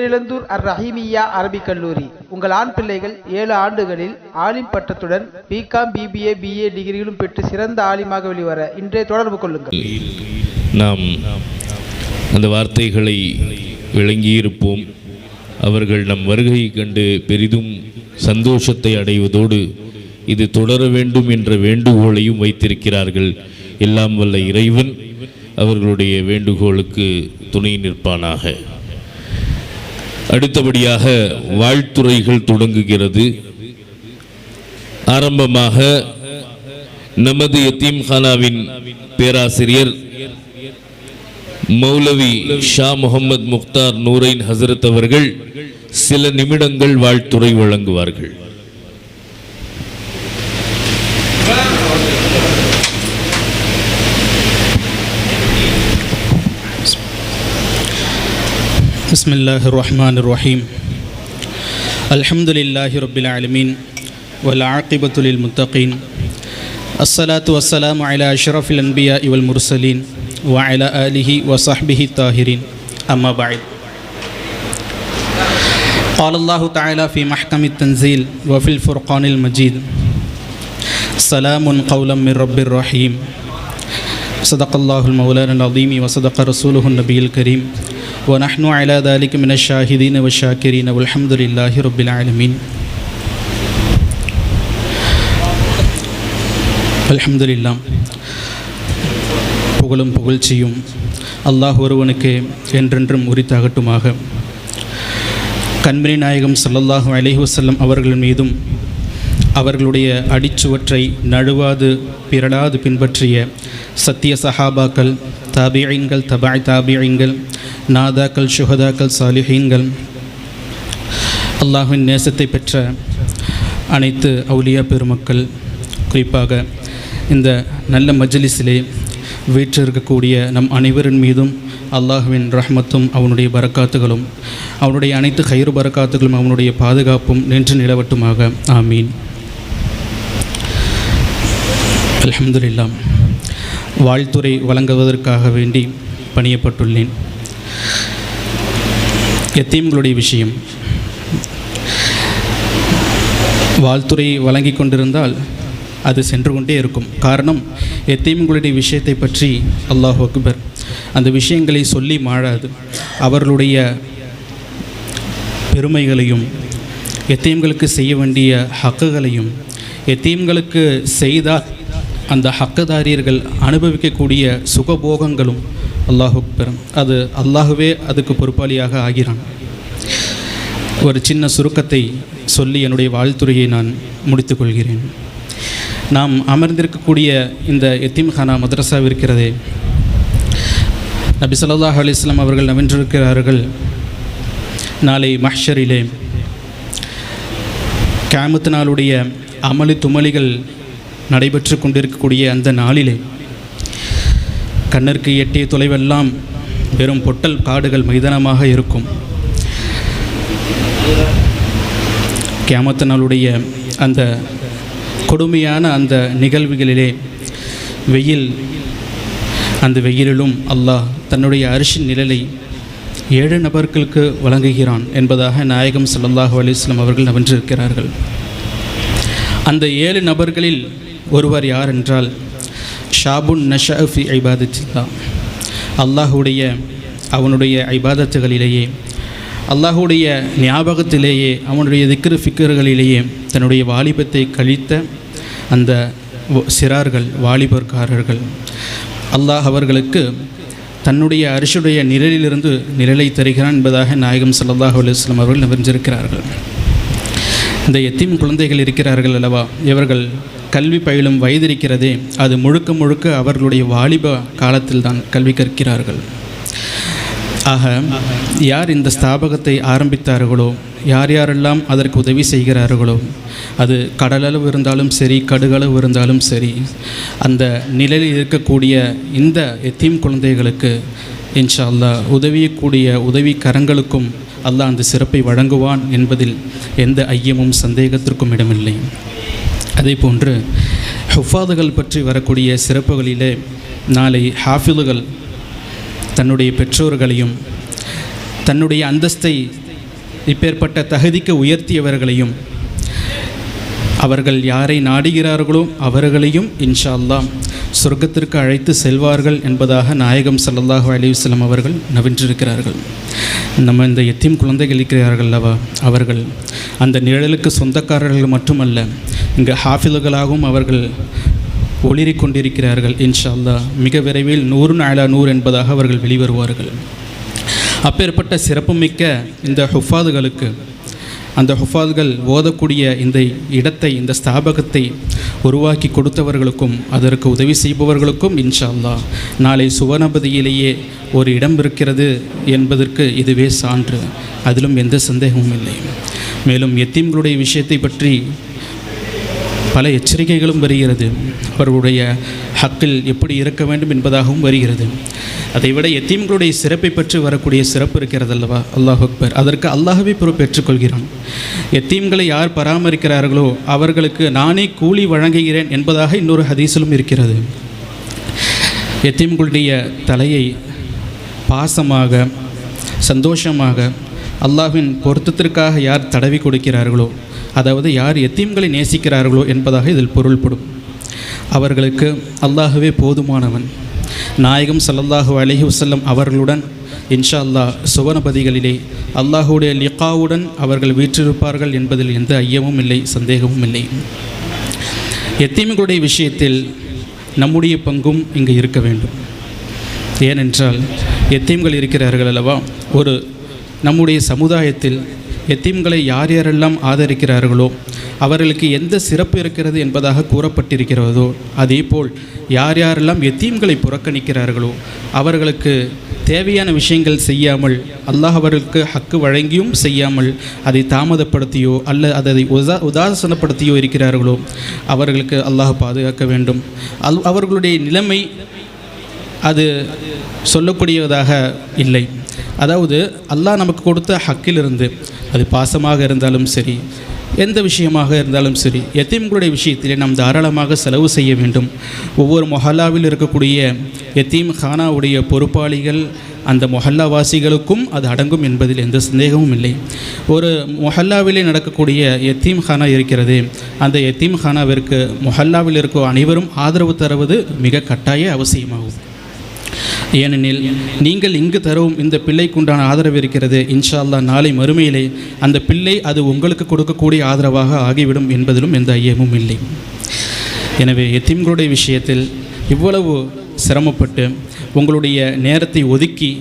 பேரிழந்தூர் அர் ரஹீமியா அரபிக் கல்லூரி. உங்கள் ஆண் பிள்ளைகள் ஏழு ஆண்டுகளில் ஆலிம் பட்டத்துடன் பிகாம் பிபிஏ பிஏ டிகிரிகளும் பெற்று சிறந்த ஆலிமாக வெளிவர இன்றே தொடர்பு கொள்ளுங்கள். நாம் அந்த வார்த்தைகளை விளங்கியிருப்போம். அவர்கள் நம் வருகையை கண்டு பெரிதும் சந்தோஷத்தை அடைவதோடு இது தொடர வேண்டும் என்ற வேண்டுகோளையும் வைத்திருக்கிறார்கள். எல்லாம் வல்ல இறைவன் அவர்களுடைய வேண்டுகோளுக்கு துணை நிற்பானாக. அடுத்தபடியாக வாழ்த்துறைகள் தொடங்குகிறது. ஆரம்பமாக நமது எத்தீம்ஹானாவின் பேராசிரியர் மௌலவி ஷா முகமது முக்தார் நூரைன் ஹசரத் அவர்கள் சில நிமிடங்கள் வாழ்த்துறை வழங்குவார்கள். بسم الله الرحمن الرحيم الحمد لله رب العالمين والعاقبة للمتقين الصلاة والسلام على أشرف الأنبياء والمرسلين وعلى آله وصحبه الطاهرين أما بعد قال الله تعالى في محكم التنزيل وفي الفرقان المجيد سلام قولا من رب الرحيم صدق الله المولانا العظيم وصدق رسوله النبي الكريم ونحن على ذلك من الشاهدين والشاكرين والحمد لله رب العالمين الحمد لله புகழும் புகழ்ச்சியும் அல்லாஹ் ஒருவனுக்கு என்றென்றும் உரித்தாகட்டுமாக கண்மணி நாயகம் ஸல்லல்லாஹு அலைஹி வஸல்லம் அவர்கள் மீதும் அவர்களுடைய அடிச்சுவற்றை நழுவாது பிறடாது பின்பற்றிய சத்திய சஹாபாக்கள் தாபியீன்கள் தபாய் தாபியீன்கள் நாதாக்கள் சுகதாக்கள் சாலிஹீன்கள் அல்லாஹ்வின் நேசத்தை பெற்ற அனைத்து அவுலியா பெருமக்கள் குறிப்பாக இந்த நல்ல மஜ்லிஸிலே வீற்றிருக்கக்கூடிய நம் அனைவரின் மீதும் அல்லாஹ்வின் ரஹ்மத்தும் அவனுடைய பரக்காத்துகளும் அவனுடைய அனைத்து கயிறு பரக்காத்துகளும் அவனுடைய பாதுகாப்பும் நின்று நிலவட்டுமாக ஆமீன் அலமதுல்லாம் வாழ்த்துறை வழங்குவதற்காக வேண்டி பணியப்பட்டுள்ளேன் எத்தீம்களுடைய விஷயம். வாழ்த்துறை வழங்கி கொண்டிருந்தால் அது சென்று கொண்டே இருக்கும். காரணம் எத்தீம்களுடைய விஷயத்தை பற்றி அல்லாஹ் அக்பர் அந்த விஷயங்களை சொல்லி மாறாது. அவர்களுடைய பெருமைகளையும் எத்தீம்களுக்கு செய்ய வேண்டிய ஹக்குகளையும் எத்தீம்களுக்கு செய்தால் அந்த ஹக்கதாரியர்கள் அனுபவிக்கக்கூடிய சுகபோகங்களும் அல்லாஹுக்கு பெறும் அது அல்லாஹுவே அதுக்கு பொறுப்பாளியாக ஆகிறான். ஒரு சின்ன சுருக்கத்தை சொல்லி என்னுடைய வாழ்த்துறையை நான் முடித்துக்கொள்கிறேன். நாம் அமர்ந்திருக்கக்கூடிய இந்த எத்திம்ஹானா மதரசா இருக்கிறதே நபி சொல்லாஹ் அலிஸ்லாம் அவர்கள் நவென்றிருக்கிறார்கள். நாளை மஹ்ஷரிலே கேமத்து நாளுடைய அமளி துமளிகள் நடைபெற்று கொண்டிருக்கக்கூடிய அந்த நாளிலே கண்ணருக்கு எட்டிய தொலைவெல்லாம் வெறும் பொட்டல் காடுகள் மைதானமாக இருக்கும். கேமத்தனாளுடைய நாளுடைய அந்த கொடுமையான அந்த நிகழ்வுகளிலே வெயில் அந்த வெயிலிலும் அல்லாஹ் தன்னுடைய அரிசின் நிழலை ஏழு நபர்களுக்கு வழங்குகிறான் என்பதாக நாயகம் ஸல்லல்லாஹு அலிஸ்லாம் அவர்கள் நவன்றிருக்கிறார்கள் அந்த ஏழு நபர்களில் ஒருவர் யார் என்றால் ஷாபுன் நஷஃபி ஐபாதத்தில்லா. அல்லாஹுடைய அவனுடைய ஐபாதத்துகளிலேயே அல்லாஹுடைய ஞாபகத்திலேயே அவனுடைய திக்ரு ஃபிக்கர்களிலேயே தன்னுடைய வாலிபத்தை கழித்த அந்த சிறார்கள் வாலிபர்காரர்கள் அல்லாஹ் அவர்களுக்கு தன்னுடைய அரிசுடைய நிழலிலிருந்து நிழலை தருகிறான் என்பதாக நாயகம் சல்லாஹ் அலைஹி அவர்கள் நிவர்ந்திருக்கிறார்கள் இந்த எத்தீம் குழந்தைகள் இருக்கிறார்கள் அல்லவா? இவர்கள் கல்வி பயிலும் வயது இருக்கிறதே அது முழுக்க முழுக்க அவர்களுடைய வாலிப காலத்தில் தான் கல்வி கற்கிறார்கள். ஆக யார் இந்த ஸ்தாபகத்தை ஆரம்பித்தார்களோ யார் யாரெல்லாம் அதற்கு உதவி செய்கிறார்களோ அது கடலளவு இருந்தாலும் சரி கடுகளவு இருந்தாலும் சரி அந்த நிலையில் இருக்கக்கூடிய இந்த எத்தீம் குழந்தைகளுக்கு இன்ஷா அல்லாஹ் உதவியக்கூடிய உதவி கரங்களுக்கும் அல்லாஹ் அந்த சிறப்பை வழங்குவான் என்பதில் எந்த ஐயமும் சந்தேகத்திற்கும் இடமில்லை. அதே போன்று ஹுஃபாதுகள் பற்றி வரக்கூடிய சிறப்புகளிலே நாளை ஹாஃபிதுகள் தன்னுடைய பெற்றோர்களையும் தன்னுடைய அந்தஸ்தை இப்பேற்பட்ட தகுதிக்கு உயர்த்தியவர்களையும் அவர்கள் யாரை நாடுகிறார்களோ அவர்களையும் இன்ஷா அல்லாம் சொர்க்கத்திற்கு அழைத்து செல்வார்கள் என்பதாக நாயகம் ஸல்லல்லாஹு அலைஹி அவர்கள் நவின்றிருக்கிறார்கள். நம்ம இந்த எத்தீம் குழந்தைகள் இருக்கிறார்கள் அல்லவா? அவர்கள் அந்த நிழலுக்கு சொந்தக்காரர்கள் மட்டுமல்ல இங்கு ஹாஃபில்களாகவும் அவர்கள் ஒளிரிக் கொண்டிருக்கிறார்கள் இன்ஷால்லா மிக விரைவில் நூறு நாளா நூறு என்பதாக அவர்கள் வெளிவருவார்கள். அப்பேற்பட்ட சிறப்புமிக்க இந்த ஹுஃபாதுகளுக்கு அந்த ஹுஃபாதுகள் ஓதக்கூடிய இந்த இடத்தை இந்த ஸ்தாபகத்தை உருவாக்கி கொடுத்தவர்களுக்கும் அதற்கு உதவி செய்பவர்களுக்கும் இன்ஷால்லா நாளை சுவனபதியிலேயே ஒரு இடம் இருக்கிறது என்பதற்கு இதுவே சான்று. அதிலும் எந்த சந்தேகமும் இல்லை. மேலும் எத்தீம்களுடைய விஷயத்தை பற்றி பல எச்சரிக்கைகளும் வருகிறது. அவர்களுடைய ஹக்கில் எப்படி இருக்க வேண்டும் என்பதாகவும் வருகிறது. அதைவிட எத்தீம்களுடைய சிறப்பை பற்றி வரக்கூடிய சிறப்பு இருக்கிறது அல்லவா? அல்லாஹ் அக்பர். அதற்கு அல்லாஹவே பொறுப்பேற்றுக்கொள்கிறான் எத்தீம்களை யார் பராமரிக்கிறார்களோ அவர்களுக்கு நானே கூலி வழங்குகிறேன் என்பதாக இன்னொரு ஹதீஸிலும் இருக்கிறது. எத்தீம்களுடைய தலையை பாசமாக சந்தோஷமாக அல்லாஹின் பொருத்தத்திற்காக யார் தடவி கொடுக்கிறார்களோ அதாவது யார் எத்தீம்களை நேசிக்கிறார்களோ என்பதாக இதில் பொருள்படும். அவர்களுக்கு அல்லாஹுவே போதுமானவன். நாயகம் சல்லல்லாஹு அலைஹி வஸல்லம் அவர்களுடன் இன்ஷா அல்லாஹ் சுவனபதிகளிலே அல்லாஹுடைய லிகாவுடன் அவர்கள் வீற்றிருப்பார்கள் என்பதில் எந்த ஐயமும் இல்லை சந்தேகமும் இல்லை. எத்தீம்களுடைய விஷயத்தில் நம்முடைய பங்கும் இங்கு இருக்க வேண்டும். ஏனென்றால் எத்தீம்கள் இருக்கிறார்கள் அல்லவா? ஒரு நம்முடைய சமுதாயத்தில் எத்தீம்களை யார் யாரெல்லாம் ஆதரிக்கிறார்களோ அவர்களுக்கு எந்த சிறப்பு இருக்கிறது என்பதாக கூறப்பட்டிருக்கிறதோ அதேபோல் யார் யாரெல்லாம் எத்தீம்களை புறக்கணிக்கிறார்களோ அவர்களுக்கு தேவையான விஷயங்கள் செய்யாமல் அல்லாஹ் அவர்களுக்கு ஹக்கு வழங்கியும் செய்யாமல் அதை தாமதப்படுத்தியோ அல்ல அதை உதா உதாசனப்படுத்தியோ இருக்கிறார்களோ அவர்களுக்கு அல்லாஹ் பாதுகாக்க வேண்டும். அல் அவர்களுடைய நிலைமை அது சொல்லக்கூடியதாக இல்லை. அதாவது அல்லாஹ் நமக்கு கொடுத்த ஹக்கிலிருந்து அது பாசமாக இருந்தாலும் சரி எந்த விஷயமாக இருந்தாலும் சரி எத்தீம்களுடைய விஷயத்திலே நாம் தாராளமாக செலவு செய்ய வேண்டும். ஒவ்வொரு மொஹல்லாவில் இருக்கக்கூடிய எத்தீம் ஹானாவுடைய பொறுப்பாளிகள் அந்த மொஹல்லாவாசிகளுக்கும் அது அடங்கும் என்பதில் எந்த சந்தேகமும் இல்லை. ஒரு மொஹல்லாவிலே நடக்கக்கூடிய எத்தீம் கானா இருக்கிறது. அந்த எத்தீம் ஹானாவிற்கு மொஹல்லாவில் இருக்க அனைவரும் ஆதரவு தருவது மிக கட்டாய அவசியமாகும். ஏனெனில் நீங்கள் இங்கு தரவும் இந்த பிள்ளைக்குண்டான ஆதரவு இருக்கிறது. இன்ஷா அல்லாஹ் நாளை மறுமையிலே அந்த பிள்ளை அது உங்களுக்கு கொடுக்கக்கூடிய ஆதரவாக ஆகிவிடும் என்பதிலும் எந்த ஐயமும் இல்லை. எனவே எத்தீம்களுடைய விஷயத்தில் இவ்வளவு சிரமப்பட்டு உங்களுடைய நேரத்தை ஒதுக்கி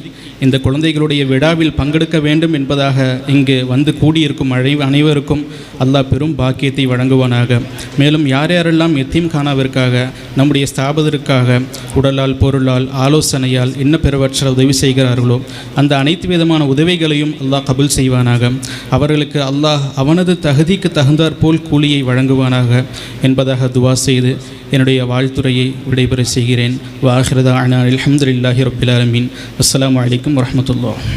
இந்த குழந்தைகளுடைய விழாவில் பங்கெடுக்க வேண்டும் என்பதாக இங்கு வந்து கூடியிருக்கும் அழை அனைவருக்கும் அல்லாஹ் பெரும் பாக்கியத்தை வழங்குவானாக. மேலும் யார் யாரெல்லாம் எத்தீம் காணாவிற்காக நம்முடைய ஸ்தாபதற்காக உடலால் பொருளால் ஆலோசனையால் என்ன பெறவற்ற உதவி செய்கிறார்களோ அந்த அனைத்து விதமான உதவிகளையும் அல்லாஹ் கபுல் செய்வானாக. அவர்களுக்கு அல்லாஹ் அவனது தகுதிக்கு தகுந்தாற் போல் கூலியை வழங்குவானாக என்பதாக துவா செய்து என்னுடைய வாழ்த்துறையை விடைபெற செய்கிறேன். வாஹிரதா அனா அலமதுல்லாஹி ரபில் அஸ்லாம் வலைக்கம் வரமத்துல்லா